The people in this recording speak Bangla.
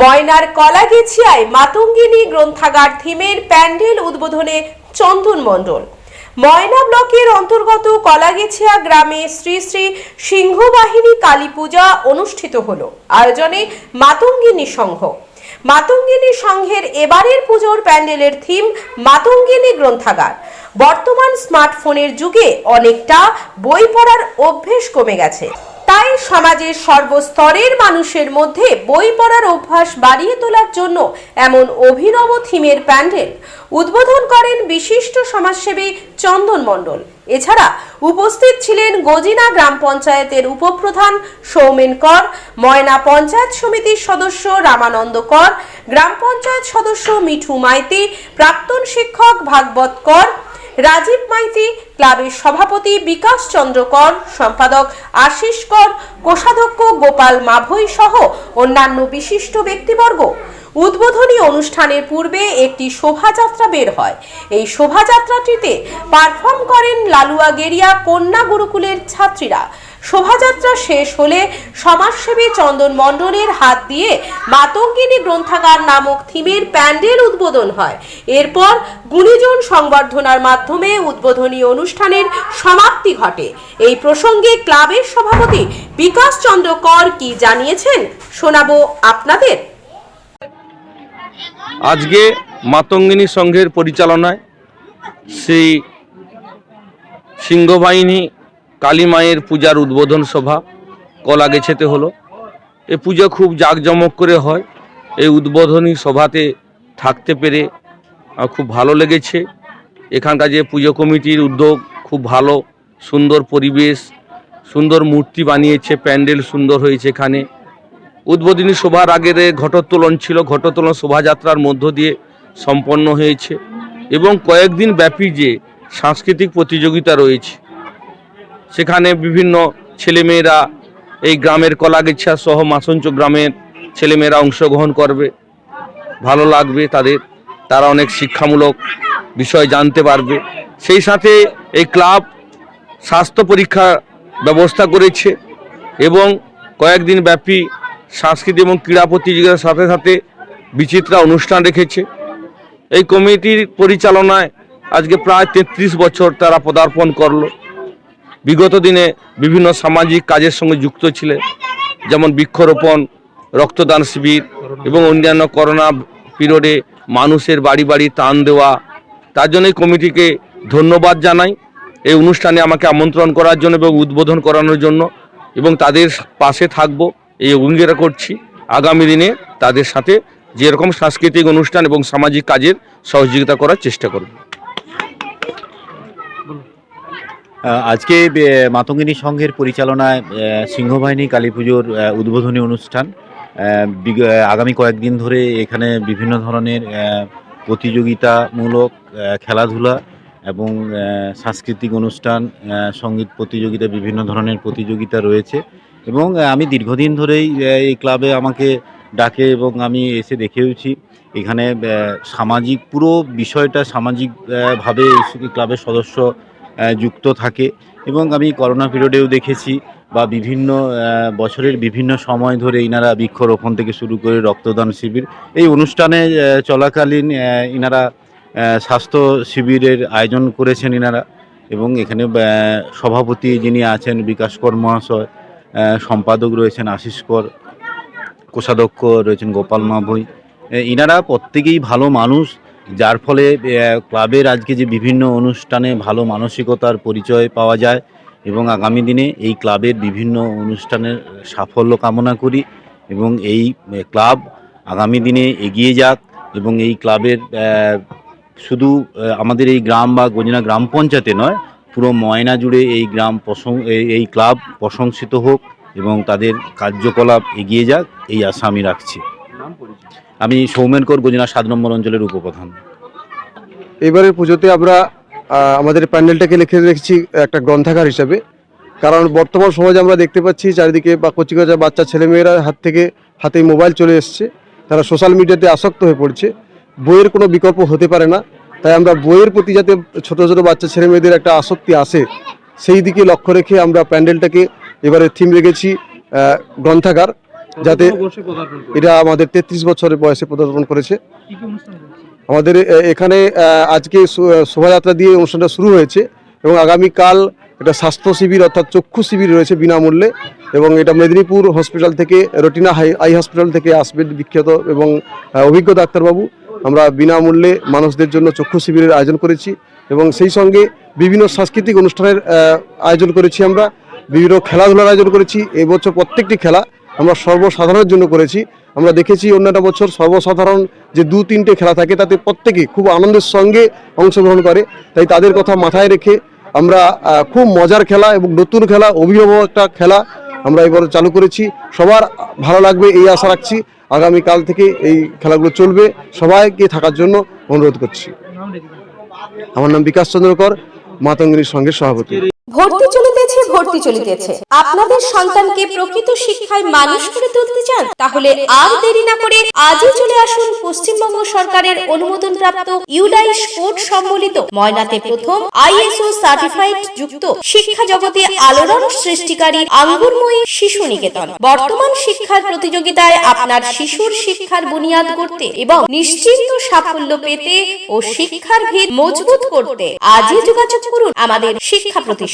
ময়নার কলাগেছিয়ায় মাতঙ্গিনী গ্রন্থাগার থিমের প্যান্ডেল উদ্বোধনে চন্দন মণ্ডল। ময়না ব্লকের অন্তর্গত কলাগেছিয়া গ্রামে শ্রী শ্রী সিংহবাহিনী কালী পূজা অনুষ্ঠিত হল। আয়োজনে মাতঙ্গিনী সংঘ। মাতঙ্গিনী সংঘের এবারের পুজোর প্যান্ডেলের থিম মাতঙ্গিনী গ্রন্থাগার। বর্তমান স্মার্টফোনের যুগে অনেকটা বই পড়ার অভ্যেস কমে গেছে। তাই সমাজের সর্বস্তরের মানুষের মধ্যে বই পড়ার অভ্যাস বাড়িয়ে তোলার জন্য এমন অভিনব থিমের প্যান্ডেল উদ্বোধন করেন বিশিষ্ট সমাজসেবী চন্দন মণ্ডল। এছাড়া উপস্থিত ছিলেন গজিনা গ্রাম পঞ্চায়েতের উপপ্রধান সৌমেন কর, ময়না পঞ্চায়েত সমিতির সদস্য রামানন্দ কর, গ্রাম পঞ্চায়েত সদস্য মিঠু মাইতি, প্রাক্তন শিক্ষক ভাগবত কর রাজীব মাইতি ক্লাবের সভাপতি বিকাশ চন্দ্র কর, সম্পাদক আশিস কর, কোষাধ্যক্ষ গোপাল মাভৈ সহ অন্যান্য বিশিষ্ট ব্যক্তিবর্গ। উদ্বোধনী অনুষ্ঠানের পূর্বে একটি শোভাযাত্রা বের হয়। এই শোভাযাত্রাটিতে পারফর্ম করেন লালুয়া গেরিয়া, কন্যা গুরুকুলের ছাত্রীরা। শোভাযাত্রা শেষ হলে সমাজসেবী চন্দন মণ্ডলের হাত দিয়ে মাতঙ্গিনী গ্রন্থাগার নামক থিমের প্যান্ডেল উদ্বোধন হয়। এরপর গুণীজন সংবর্ধনার মাধ্যমে উদ্বোধনী অনুষ্ঠানের সমাপ্তি ঘটে। এই প্রসঙ্গে ক্লাবের সভাপতি বিকাশ চন্দ্র কর কি জানিয়েছেন শোনাবো আপনাদের। আজকে মাতঙ্গিনী সংঘের পরিচালনায় শ্রী সিংহবাহিনী কালী মায়ের পূজার উদ্বোধন সভা কলাগেছেতে হলো। এ পুজো খুব জাঁকজমক করে হয়। এই উদ্বোধনী সভাতে থাকতে পেরে খুব ভালো লেগেছে। এখানকার যে পুজো কমিটির উদ্যোগ খুব ভালো, সুন্দর পরিবেশ, সুন্দর মূর্তি বানিয়েছে, প্যান্ডেল সুন্দর হয়েছে এখানে। উদ্বোধনী সভার আগের ঘটোত্তোলন ছিল, ঘটোত্তোলন শোভাযাত্রার মধ্য দিয়ে সম্পন্ন হয়েছে। এবং কয়েকদিন ব্যাপী যে সাংস্কৃতিক প্রতিযোগিতা রয়েছে সেখানে বিভিন্ন ছেলেমেয়েরা এই গ্রামের কলাগেছা সহ মাসঞ্চ গ্রামের ছেলেমেয়েরা অংশগ্রহণ করবে। ভালো লাগবে তাদের। তারা অনেক শিক্ষামূলক বিষয় জানতে পারবে। সেই সাথে এই ক্লাব স্বাস্থ্য পরীক্ষা ব্যবস্থা করেছে এবং কয়েকদিন ব্যাপী সাংস্কৃতিক এবং ক্রীড়া প্রতিযোগিতার সাথে সাথে বিচিত্রা অনুষ্ঠান রেখেছে। এই কমিটির পরিচালনায় আজকে প্রায় তেত্রিশ বছর তারা পদার্পণ করল। বিগত দিনে বিভিন্ন সামাজিক কাজের সঙ্গে যুক্ত ছিলেন, যেমন বৃক্ষরোপণ, রক্তদান শিবির এবং অন্যান্য করোনা পিরিয়ডে মানুষের বাড়ি বাড়ি টান দেওয়া। তার জন্য এই কমিটিকে ধন্যবাদ জানাই। এই অনুষ্ঠানে আমাকে আমন্ত্রণ করার জন্য এবং উদ্বোধন করানোর জন্য এবং তাদের পাশে থাকব, এই অঙ্গীকার করছি। আগামী দিনে তাদের সাথে যেরকম সাংস্কৃতিক অনুষ্ঠান এবং সামাজিক কাজের সহযোগিতা করার চেষ্টা করব। আজকে মাতঙ্গিনী সংঘের পরিচালনায় সিংহবাহিনী কালী পুজোর উদ্বোধনী অনুষ্ঠান। আগামী কয়েকদিন ধরে এখানে বিভিন্ন ধরনের প্রতিযোগিতামূলক খেলাধুলা এবং সাংস্কৃতিক অনুষ্ঠান সংগীত প্রতিযোগিতা, বিভিন্ন ধরনের প্রতিযোগিতা রয়েছে। এবং আমি দীর্ঘদিন ধরেই এই ক্লাবে আমাকে ডাকে এবং আমি এসে দেখেওছি। এখানে সামাজিক, পুরো বিষয়টা সামাজিকভাবে ক্লাবের সদস্য যুক্ত থাকে। এবং আমি করোনা পিরিয়ডেও দেখেছি বা বিভিন্ন বছরের বিভিন্ন সময় ধরে ইনারা বৃক্ষরোপণ থেকে শুরু করে রক্তদান শিবির এই অনুষ্ঠানে চলাকালীন ইনারা স্বাস্থ্য শিবিরের আয়োজন করেছেন ইনারা। এবং এখানে সভাপতি যিনি আছেন বিকাশ কর মহাশয় সম্পাদক রয়েছেন আশিস কর কোষাধ্যক্ষ রয়েছেন গোপাল মাভৈ এ, ইনারা প্রত্যেকেই ভালো মানুষ। যার ফলে ক্লাবের আজকে যে বিভিন্ন অনুষ্ঠানে ভালো মানসিকতার পরিচয় পাওয়া যায় এবং আগামী দিনে এই ক্লাবের বিভিন্ন অনুষ্ঠানের সাফল্য কামনা করি এবং এই ক্লাব আগামী দিনে এগিয়ে যাক এবং এই ক্লাবের শুধু আমাদের এই গ্রাম বা গজিনা গ্রাম পঞ্চায়েতে নয়, পুরো ময়না জুড়ে এই গ্রাম প্রশং এই- এই ক্লাব প্রশংসিত হোক এবং তাদের কার্যকলাপ এগিয়ে যাক, এই আশা আমি রাখছি। আমি সৌমেনকর গজিনা সাত নম্বর অঞ্চলের উপপ্রধান। এবারের পুজোতে আমরা আমাদের প্যান্ডেলটাকে লিখে রেখেছি একটা গ্রন্থাগার হিসাবে। কারণ বর্তমান সমাজে আমরা দেখতে পাচ্ছি চারিদিকে বা কচিকাচা বাচ্চা ছেলেমেয়েরা হাত থেকে হাতে মোবাইল চলে এসছে। তারা সোশ্যাল মিডিয়াতে আসক্ত হয়ে পড়ছে। বইয়ের কোনো বিকল্প হতে পারে না। তাই আমরা বইয়ের প্রতি যাতে ছোট ছোট বাচ্চা ছেলে মেয়েদের একটা আসক্তি আসে সেই দিকে লক্ষ্য রেখে আমরা প্যান্ডেলটাকে এবারে থিম রেখেছি গ্রন্থাগার। যাতে এটা আমাদের তেত্রিশ বছরের বয়সে পদার্পণ করেছে। আমাদের এখানে আজকে শোভাযাত্রা দিয়ে অনুষ্ঠানটা শুরু হয়েছে এবং আগামীকাল এটা স্বাস্থ্য শিবির অর্থাৎ চক্ষু শিবির রয়েছে বিনামূল্যে এবং এটা মেদিনীপুর হসপিটাল থেকে রটিনা হাই আই হসপিটাল থেকে আসবে বিখ্যাত এবং অভিজ্ঞ ডাক্তারবাবু। আমরা বিনামূল্যে মানুষদের জন্য চক্ষু শিবিরের আয়োজন করেছি এবং সেই সঙ্গে বিভিন্ন সাংস্কৃতিক অনুষ্ঠানের আয়োজন করেছি আমরা। বিভিন্ন খেলাধুলার আয়োজন করেছি। এবছর প্রত্যেকটি খেলা আমরা সর্বসাধারণের জন্য করেছি। আমরা দেখেছি অন্যান্য বছর সর্বসাধারণ যে দু তিনটে খেলা থাকে, তাতে প্রত্যেকে খুব আনন্দের সঙ্গে অংশগ্রহণ করে। তাই তাদের কথা মাথায় রেখে আমরা খুব মজার খেলা এবং নতুন খেলা অভিনব একটা খেলা আমরা এবার চালু করেছি। সবার ভালো লাগবে, এই আশা রাখছি। আগামীকাল থেকে এই খেলাগুলো চলবে। সবাইকে থাকার জন্য অনুরোধ করছি। আমার নাম বিকাশ চন্দ্র কর মাতঙ্গিনীর সঙ্গে সভাপতি। ভর্তি চলিতেছে ভর্তি চলিতেছে। আপনাদের সন্তানকে প্রকৃত শিক্ষায় মানুষ করে তুলতে চান তাহলে আর দেরি না করে আজই চলে আসুন পশ্চিমবঙ্গ সরকারের অনুমোদনপ্রাপ্ত ইউডাইস কোড সম্বলিত ময়নাতে প্রথম আইএসও সার্টিফাইড যুক্ত শিক্ষা জগতে আলোড়ন সৃষ্টিকারী আঙ্গুরময়ী শিশু নিকেতন। বর্তমান শিক্ষার প্রতিযোগিতায় আপনার শিশুর শিক্ষার বুনিয়াদ করতে এবং নিশ্চিন্ত সাফল্য পেতে ও শিক্ষার ভিত মজবুত করতে আজই যোগাযোগ করুন। আমাদের শিক্ষা প্রতিষ্ঠানে